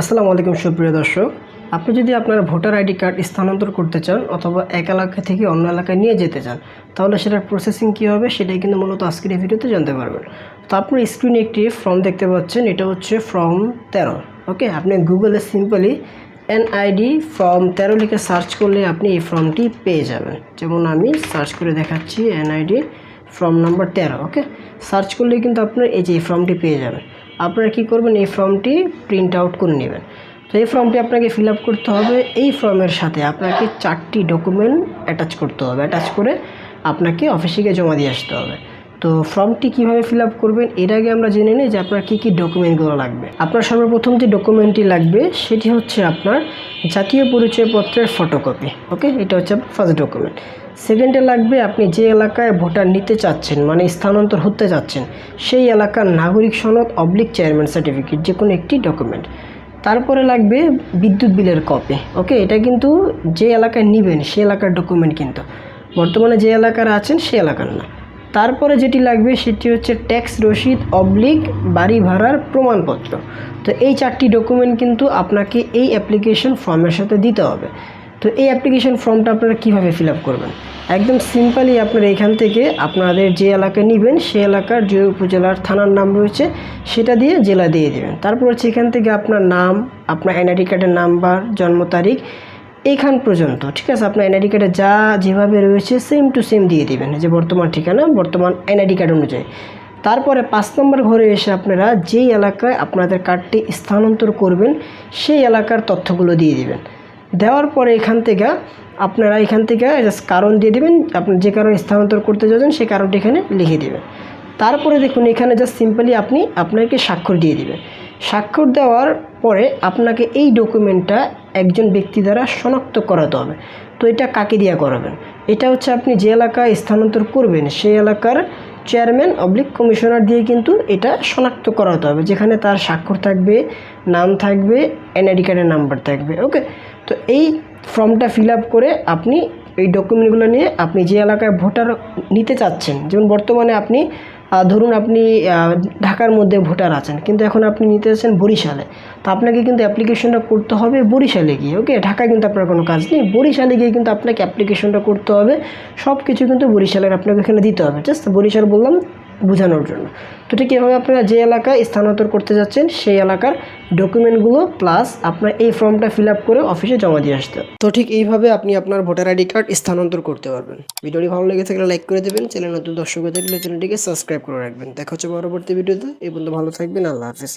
আসসালামু আলাইকুম, সুপ্রিয় দর্শক। আপনি যদি আপনার ভোটার আইডি কার্ড স্থানান্তর করতে চান অথবা এক এলাকা থেকে অন্য এলাকায় নিয়ে যেতে চান, তাহলে সেটার প্রসেসিং কী হবে সেটাই কিন্তু মূলত আজকের ভিডিওতে জানতে পারবেন। তো আপনার স্ক্রিনে একটি ফর্ম দেখতে পাচ্ছেন, এটা হচ্ছে ফর্ম তেরো ওকে আপনি গুগলে সিম্পলি এনআইডি ফর্ম তেরো লিখে সার্চ করলে আপনি এই ফর্মটি পেয়ে যাবেন। যেমন আমি সার্চ করে দেখাচ্ছি এনআইডি ফর্ম নাম্বার তেরো ওকে সার্চ করলে কিন্তু আপনার এই যে এই ফর্মটি পেয়ে যাবেন। আপনারা কি করবেন, এই ফর্মটি প্রিন্ট আউট করে নেবেন। তো এই ফর্মটি আপনাকে ফিল আপ করতে হবে। এই ফর্মের সাথে আপনাকে চারটি ডকুমেন্ট অ্যাটাচ করতে হবে। অ্যাটাচ করে আপনাকে অফিসে গিয়ে জমা দিয়ে আসতে হবে। তো ফর্মটি কীভাবে ফিল করবেন, এর আগে আমরা জেনে নিই যে আপনার কী কী ডকুমেন্টগুলো লাগবে। আপনার সর্বপ্রথম যে ডকুমেন্টটি লাগবে, সেটি হচ্ছে আপনার জাতীয় পরিচয়পত্রের ফটোকপি ওকে এটা হচ্ছে ফার্স্ট ডকুমেন্ট সেকেন্ডে লাগবে আপনি যে এলাকায় ভোটার নিতে চাচ্ছেন মানে স্থানান্তর হতে চাচ্ছেন, সেই এলাকার নাগরিক সনদ অবলিক চেয়ারম্যান সার্টিফিকেট যে কোনো একটি ডকুমেন্ট তারপরে লাগবে বিদ্যুৎ বিলের কপি ওকে এটা কিন্তু যে এলাকায় নেবেন সে এলাকার ডকুমেন্ট কিন্তু। বর্তমানে যে এলাকার আছেন সে এলাকার না। তারপরে যেটি লাগবে সেটি হচ্ছে ট্যাক্স রসিদ অবলিক বাড়ি ভাড়ার প্রমাণপত্র। তো এই চারটি ডকুমেন্ট কিন্তু আপনাকে এই অ্যাপ্লিকেশন ফর্মের সাথে দিতে হবে। তো এই অ্যাপ্লিকেশন ফর্মটা আপনারা কীভাবে ফিল আপ করবেন? একদম সিম্পলি আপনারা এখান থেকে আপনাদের যে এলাকা নেবেন সে এলাকার যে উপজেলার থানার নাম রয়েছে, সেটা দিয়ে জেলা দিয়ে দেবেন। তারপর হচ্ছে এখান থেকে আপনার নাম, আপনার এনআইডি কার্ডের নাম্বার জন্ম তারিখ এইখান পর্যন্ত, ঠিক আছে? আপনার এনআইডি কার্ডে যা যেভাবে রয়েছে সেম টু সেম দিয়ে দেবেন। যে বর্তমান ঠিকানা, বর্তমান এনআইডি কার্ড অনুযায়ী। তারপরে পাঁচ নম্বর ঘরে এসে আপনারা যেই এলাকায় আপনাদের কার্ডটি স্থানান্তর করবেন, সেই এলাকার তথ্যগুলো দিয়ে দেবেন। দেওয়ার পরে এখান থেকে আপনারা এখান থেকে জাস্ট কারণ দিয়ে দেবেন, আপনি যে কারণে স্থানান্তর করতে যাচ্ছেন, সেই কারণটি এখানে লিখে দেবেন। তারপরে দেখুন, এখানে জাস্ট সিম্পলি আপনি আপনাকে স্বাক্ষর দিয়ে দিবেন। স্বাক্ষর দেওয়ার পরে আপনাকে এই ডকুমেন্টটা একজন ব্যক্তি দ্বারা শনাক্ত করাতে হবে। তো এটা কাকে দিয়ে করাবেন? এটা হচ্ছে আপনি যে এলাকায় স্থানান্তর করবেন, সেই এলাকার চেয়ারম্যান অবলিক কমিশনার দিয়ে কিন্তু এটা শনাক্ত করাতে হবে, যেখানে তার স্বাক্ষর থাকবে, নাম থাকবে, এনআইডি কার্ডের নাম্বার থাকবে, ওকে? তো এই ফর্মটা ফিল করে আপনি এই ডকুমেন্টগুলো নিয়ে আপনি যে এলাকায় ভোটার নিতে চাচ্ছেন, যেমন বর্তমানে আপনি ধরুন আপনি ঢাকার মধ্যে ভোটার আছেন, কিন্তু এখন আপনি নিতে আছেন বরিশালে। তো আপনাকে কিন্তু অ্যাপ্লিকেশনটা করতে হবে বরিশালে গিয়ে ওকে ঢাকায় কিন্তু আপনার কোনো কাজ নেই। বরিশালে গিয়ে কিন্তু আপনাকে অ্যাপ্লিকেশনটা করতে হবে। সব কিছু কিন্তু বরিশালের আপনাকে এখানে দিতে হবে। জাস্ট বরিশাল বললাম বোঝানোর জন্য। তো ঠিক এভাবে আপনারা যে এলাকায় স্থানান্তর করতে যাচ্ছেন, সেই এলাকার ডকুমেন্টগুলো প্লাস আপনার এই ফর্মটা ফিল আপ করে অফিসে জমা দিয়ে আসতে। তো ঠিক এইভাবে আপনি আপনার ভোটার আইডি কার্ড স্থানান্তর করতে পারবেন। ভিডিওটি ভালো লেগে থাকলে লাইক করে দেবেন চ্যানেল নতুন দর্শক থাকলে চ্যানেলটিকে সাবস্ক্রাইব করে রাখবেন। দেখা হচ্ছে পরবর্তী ভিডিওতে, এই পর্যন্ত ভালো থাকবেন, আল্লাহ হাফিজ।